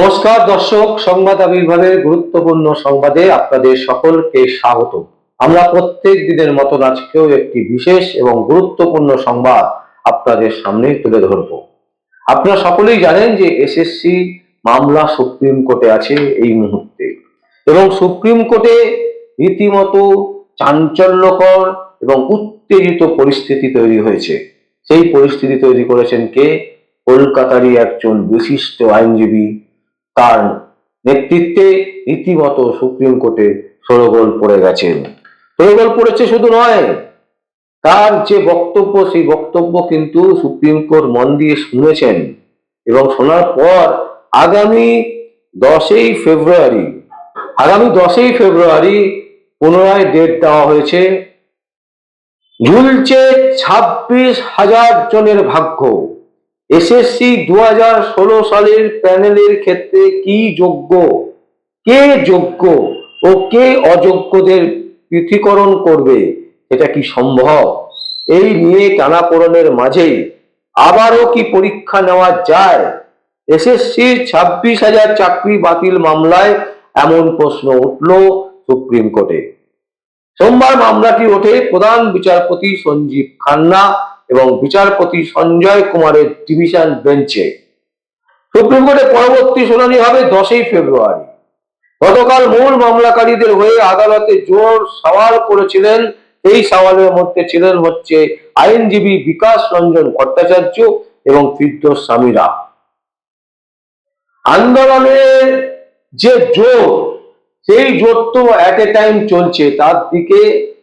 নমস্কার দর্শক, সংবাদ আবির্ভাবের গুরুত্বপূর্ণ সংবাদে আপনাদের সকলকে স্বাগত। আমরা প্রত্যেক দিনের মতন আজকেও একটি বিশেষ এবং গুরুত্বপূর্ণ সংবাদ আপনাদের সামনে তুলে ধরব। আপনারা সকলেই জানেন যে এসএসসি মামলা সুপ্রিম কোর্টে আছে এই মুহূর্তে এবং সুপ্রিম কোর্টে রীতিমতো চাঞ্চল্যকর এবং উত্তেজিত পরিস্থিতি তৈরি হয়েছে। সেই পরিস্থিতি তৈরি করেছেন কে? কলকাতারই একজন বিশিষ্ট আইনজীবী তার নেতৃত্বে রীতিমতো সুপ্রিম কোর্টে সরগোল পড়ে গেছেন সরগোল পড়েছে শুধু নয়, তার যে বক্তব্য, সেই বক্তব্য কিন্তু সুপ্রিম কোর্ট মন দিয়ে শুনেছেন এবং শোনার পর আগামী দশই ফেব্রুয়ারি, আগামী দশই ফেব্রুয়ারি পুনরায় ডেট দেওয়া হয়েছে, ঝুলছে ছাব্বিশ হাজার জনের ভাগ্য। এসএসসি দু হাজার ষোলো সালের প্যানেলের ক্ষেত্রে কি যোগ্য? কে যোগ্য ও কে অযোগ্যদের পৃথকীকরণ করবে? এটা কি সম্ভব? এই নিয়ে টানাপোড়েনের মাঝেই আবারও কি পরীক্ষা নেওয়া যায়? এসএসসির ছাব্বিশ হাজার চাকরি বাতিল মামলায় এমন প্রশ্ন উঠল সুপ্রিম কোর্টে। সোমবার মামলাটি ওঠে প্রধান বিচারপতি সঞ্জীব খান্না এবং বিচারপতি সঞ্জয় কুমারের ডিভিশন বেঞ্চে। সুপ্রিম কোর্টে পরবর্তী শুনানি হবে দশই ফেব্রুয়ারি। গতকাল মূল মামলাকারীদের হয়ে আদালতে জোর সওয়াল করেছিলেন। এই সওয়ালের মধ্যে ছিলেন হচ্ছে আইনজীবী বিকাশ রঞ্জন ভট্টাচার্য এবং ফিরদোস স্বামীরা আন্দোলনের যে জোর, সেই জোর তো অ্যাট এ টাইম চলছে। তার দিকে,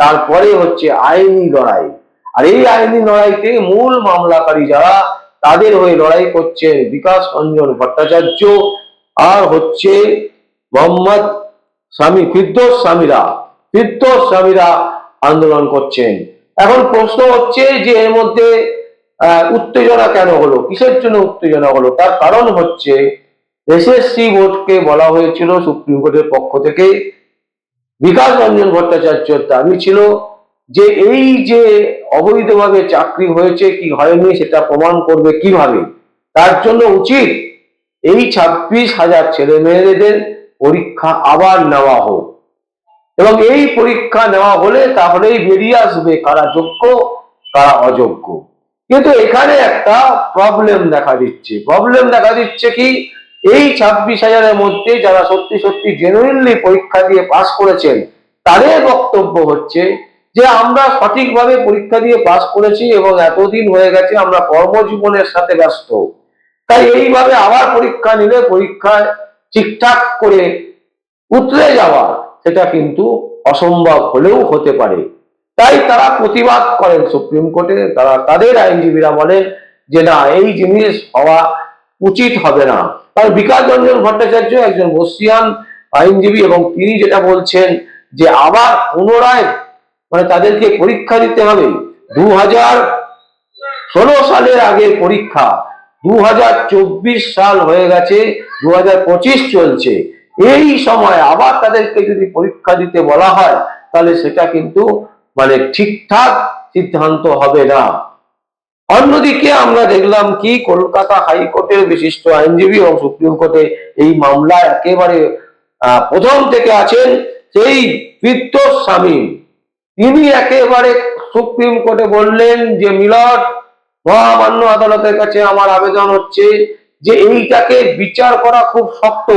তারপরে হচ্ছে আইনি লড়াই। আর এই আইনি লড়াইতে মূল মামলাকারী যারা, তাদের হয়ে লড়াই করছেন বিকাশ রঞ্জন ভট্টাচার্য আর হচ্ছে মোহাম্মদ স্বামী, ফিরদোস স্বামীরা ফিরদোস স্বামীরা আন্দোলন করছেন। এখন প্রশ্ন হচ্ছে যে এর মধ্যে উত্তেজনা কেন হলো? কিসের জন্য উত্তেজনা হলো? তার কারণ হচ্ছে, এসএসসি বোর্ডকে বলা হয়েছিল, সুপ্রিম কোর্টের পক্ষ থেকে, বিকাশ রঞ্জন ভট্টাচার্যের দাবি ছিল যে এই যে অবৈধভাবে চাকরি হয়েছে, কি হয়নি সেটা প্রমাণ করবে কীভাবে? তার জন্য উচিত এই ছাব্বিশ হাজার ছেলে মেয়েদের পরীক্ষা আবার নেওয়া হোক। এবং এই পরীক্ষা নেওয়া হলে তাহলেই বেরিয়ে আসবে কারা যোগ্য, কারা অযোগ্য। কিন্তু এখানে একটা প্রবলেম দেখা দিচ্ছে। প্রবলেম দেখা দিচ্ছে কি? এই ছাব্বিশ হাজারের মধ্যে যারা সত্যি সত্যি জেনুইনলি পরীক্ষা দিয়ে পাস করেছেন, তাদের বক্তব্য হচ্ছে যে আমরা সঠিকভাবে পরীক্ষা দিয়ে পাস করেছি এবং এতদিন হয়ে গেছে, আমরা কর্মজীবনের সাথে ব্যস্ত। তাই এইভাবে আবার পরীক্ষা নিলে পরীক্ষায় ঠিকঠাক করে উতরে যাওয়া, সেটা কিন্তু অসম্ভব হলেও হতে পারে। তাই তারা প্রতিবাদ করেন সুপ্রিম কোর্টে, তারা তাদের আইনজীবীরা বলেন যে না, এই জিনিস হওয়া উচিত হবে না। কারণ বিকাশ রঞ্জন ভট্টাচার্য একজন বসিয়ান আইনজীবী এবং তিনি যেটা বলছেন যে আবার পুনরায় মানে তাদেরকে পরীক্ষা দিতে হবে। দু হাজার ষোলো সালের আগে পরীক্ষা। দু হাজার চব্বিশ সাল হয়ে গেছে দু হাজার পঁচিশ চলছে। এই সময় আবার তাদেরকে যদি পরীক্ষা দিতে বলা হয়, তাহলে সেটা কিন্তু মানে ঠিকঠাক সিদ্ধান্ত হবে না। অন্যদিকে আমরা দেখলাম কি, কলকাতা হাইকোর্টের বিশিষ্ট আইনজীবী এবং সুপ্রিম কোর্টে এই মামলায় একেবারে প্রথম থেকে আছেন, সেই ফিরদোস স্বামী। তিনি একেবারে সুপ্রিম কোর্টে বললেন যে মিলট মহামান্য আদালতের কাছে আমার আবেদন হচ্ছে যে, এইটাকে বিচার করা খুব শক্ত।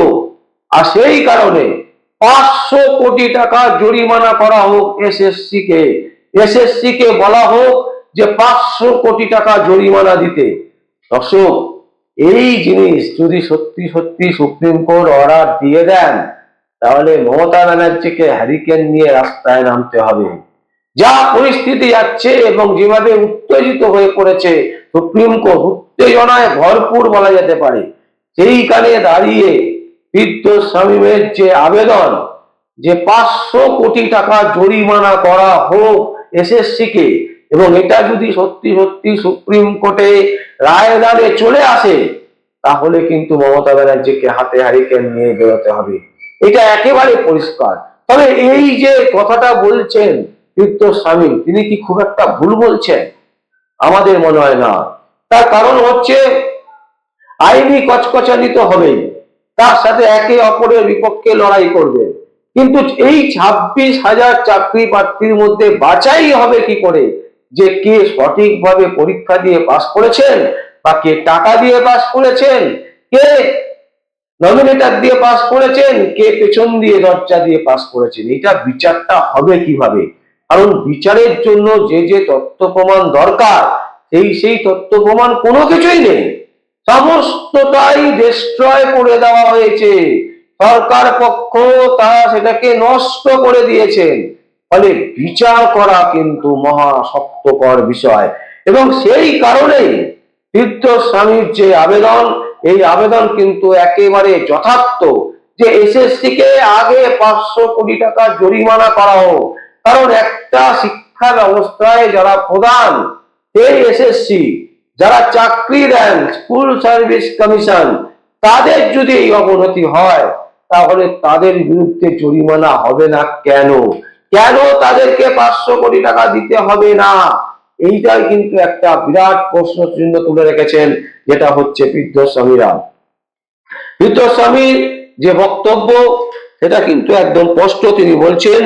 আর সেই কারণে পাঁচশো কোটি টাকা জরিমানা করা হোক এসএসসি কে এসএসসি কে বলা হোক যে, পাঁচশো কোটি টাকা জরিমানা দিতে। দর্শক, এই জিনিস যদি সত্যি সত্যি সুপ্রিম কোর্ট অর্ডার দিয়ে দেন, তাহলে মমতা ব্যানার্জিকে হ্যারিকেন নিয়ে রাস্তায় নামতে হবে। যা পরিস্থিতি যাচ্ছে এবং যেভাবে উত্তেজিত হয়ে পড়েছে, সুপ্রিম কোর্ট উত্তেজনায় ভরপুর বলা যেতে পারে। সেইখানে দাঁড়িয়ে বিদ্যুৎ স্বামীমের যে আবেদন, যে পাঁচশো কোটি টাকা জরিমানা করা হোক এসএসসি কে এবং এটা যদি সত্যি সত্যি সুপ্রিম কোর্টে রায়দানে চলে আসে, তাহলে কিন্তু মমতা ব্যানার্জিকে হাতে হারিকেন নিয়ে বেরোতে হবে। এটা একেবারে পরিষ্কার। তবে এই যে কথাটা বলছেন বৃদ্ধ স্বামী, তিনি কি খুব একটা ভুল বলছেন? আমাদের মনে হয় না। তার কারণ হচ্ছে, আইনি কচকচানি তো হবেই। তার সাথে একে অপরের বিপক্ষে লড়াই করবে। কিন্তু এই ছাব্বিশ হাজার চাকরি প্রার্থীর মধ্যে বাছাই হবে কি করে? যে কে সঠিকভাবে পরীক্ষা দিয়ে পাশ করেছেন বা কে টাকা দিয়ে পাশ করেছেন, কে নমিনেটার দিয়ে পাস করেছেন, কে পেছন দিয়ে দরজা দিয়ে পাস করেছেন, এটা বিচারটা হবে কীভাবে? কারণ বিচারের জন্য যে যে তথ্য প্রমাণ দরকার, সেই সেই তথ্য প্রমাণ কোনো কিছুই নেই। সমস্তটাই ডিস্ট্রয় করে দেওয়া হয়েছে। সরকার পক্ষ তারা সেটাকে নষ্ট করে দিয়েছেন। ফলে বিচার করা কিন্তু মহা শক্তকর বিষয়। এবং সেই কারণেই তীর্থ স্বামীর যে আবেদন, এই আবেদন কিন্তু একেবারে যথার্থ যে এসএসসি কে আগে পাঁচশো কোটি টাকা জরিমানা করা হোক। কারণ একটা শিক্ষা ব্যবস্থায় যারা প্রধান এই এসএসসি, যারা চাকরি দেন, স্কুল সার্ভিস কমিশন, তাদের যদি এই অবনতি হয়, তাহলে তাদের বিরুদ্ধে জরিমানা হবে না কেন? কেন তাদেরকে পাঁচশো কোটি টাকা দিতে হবে না? এইটাই কিন্তু একটা বিরাট প্রশ্ন চিহ্ন তুলে রেখেছেন, যেটা হচ্ছে বৃদ্ধস্বামীরা। বৃদ্ধস্বামীর যে বক্তব্য, সেটা কিন্তু একদম স্পষ্ট তিনি বলছেন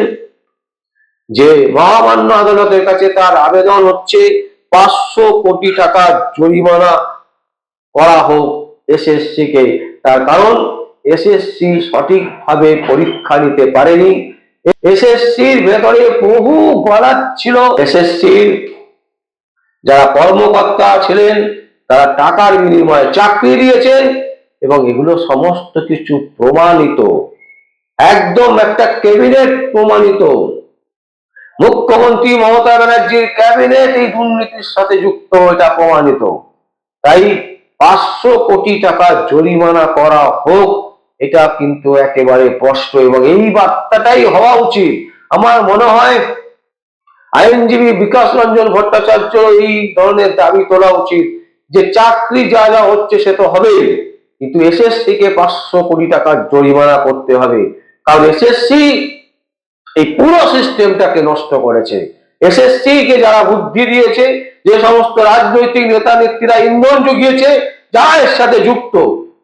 যে মহামান্য আদালতের কাছে তার আবেদন হচ্ছে পাঁচশো কোটি টাকা জরিমানা করা হোক এসএসসি কে তার কারণ, এসএসসি সঠিকভাবে পরীক্ষা নিতে পারেনি। এসএসসির ভেতরে বহু গলার ছিল। এসএসসির যারা কর্মকর্তা ছিলেন, তারা টাকার বিনিময়ে চাকরি দিয়েছেন এবং এগুলো সমস্ত কিছু প্রমাণিত। একদম একটা ক্যাবিনেট প্রমাণিত। মুখ্যমন্ত্রী মমতা ব্যানার্জির ক্যাবিনেট এই দুর্নীতির সাথে যুক্ত, এটা প্রমাণিত। তাই পাঁচশো কোটি টাকা জরিমানা করা হোক, এটা কিন্তু একেবারে স্পষ্ট এবং এই বার্তাটাই হওয়া উচিত। আমার মনে হয় আইনজীবী বিকাশ রঞ্জন ভট্টাচার্য এই ধরনের দাবি তোলা উচিত যে চাকরি যা যা হচ্ছে সে তো হবেই, কিন্তু এসএসসি কে পাঁচশো কোটি টাকার জরিমানা করতে হবে। কারণ এসএসসি এই পুরো সিস্টেমটাকে নষ্ট করেছে। এসএসসি কে যারা বুদ্ধি দিয়েছে, যে সমস্ত রাজনৈতিক নেতা নেত্রীরা ইন্ধন জুগিয়েছে যা এর সাথে যুক্ত,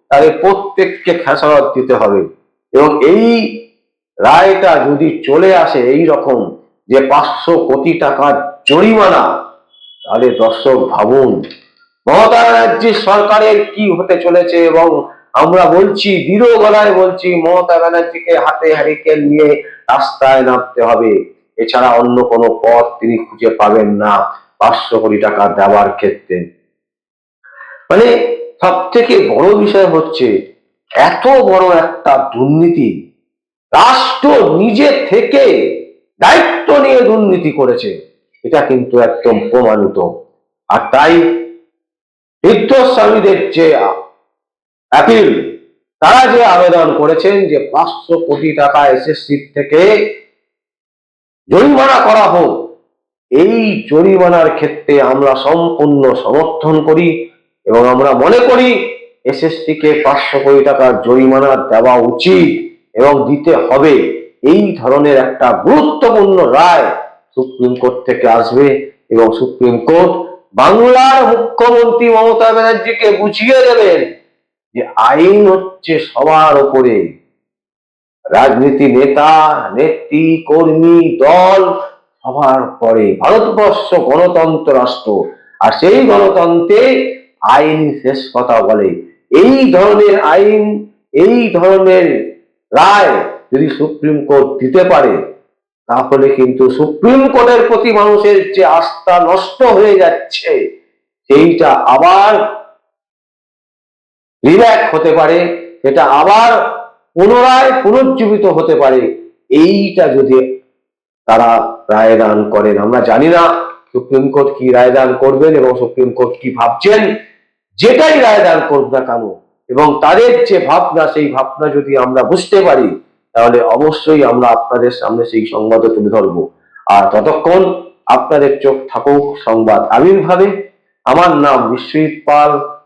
তাদের প্রত্যেককে খেসারত দিতে হবে। এবং এই রায়টা যদি চলে আসে এই রকম যে পাঁচশো কোটি টাকার জরিমানা, তাহলে দর্শক ভাবুন, মমতা ব্যানার্জির সরকারের কি হতে চলেছে এবং আমরা বলছি, দৃঢ় গলায় বলছি, মমতা ব্যানার্জিকে হাতে হ্যারিকেন নিয়ে রাস্তায় নামতে হবে। এছাড়া অন্য কোনো পথ তিনি খুঁজে পাবেন না। পাঁচশো কোটি টাকা দেওয়ার ক্ষেত্রে। মানে সব থেকে বড় বিষয় হচ্ছে, এত বড় একটা দুর্নীতি রাষ্ট্র নিজে থেকে দায়িত্ব নিয়ে দুর্নীতি করেছে। এটা কিন্তু একদম প্রমাণিত। আর তাই বিদ্যস্বামীদের যে অ্যাপিল তারা যে আবেদন করেছেন যে পাঁচশো কোটি টাকা এসএসসি থেকে জরিমানা করা হোক, এই জরিমানার ক্ষেত্রে আমরা সম্পূর্ণ সমর্থন করি এবং আমরা মনে করি এসএসসি কে পাঁচশো কোটি টাকার জরিমানা দেওয়া উচিত এবং দিতে হবে। এই ধরনের একটা গুরুত্বপূর্ণ রায় সুপ্রিম কোর্ট থেকে আসবে এবং সুপ্রিম কোর্ট বাংলার মুখ্যমন্ত্রী মমতা ব্যানার্জিকে বুঝিয়ে দেবেন। যে আইন হচ্ছে সবার ওপরে রাজনীতি নেতা, নেত্রী, কর্মী, দল সবার পরে ভারতবর্ষ গণতন্ত্র রাষ্ট্র। আর সেই গণতন্ত্রে আইন শেষ কথা বলে। এই ধরনের আইন, এই ধরনের রায় যদি সুপ্রিম কোর্ট দিতে পারে, তাহলে কিন্তু সুপ্রিম কোর্টের প্রতি মানুষের যে আস্থা নষ্ট হয়ে যাচ্ছে, সেইটা আবার রিব্যাক হতে পারে সেটা আবার পুনরায় পুনর্জীবিত হতে পারে। এইটা যদি তারা রায় দান করেন, আমরা জানি না সুপ্রিম কোর্ট কি রায় দান করবেন এবং সুপ্রিম কোর্ট কি ভাবছেন, যেটাই রায় দান করুক না কেন, এবং তাদের যে ভাবনা, সেই ভাবনা যদি আমরা বুঝতে পারি, তাহলে অবশ্যই আমরা আপনাদের সামনে সেই সংবাদও তুলে ধরবো। আর ততক্ষণ আপনাদের চোখ থাকুক সংবাদ আবির্ভাবে। আমার নাম বিশ্বজিৎ পাল।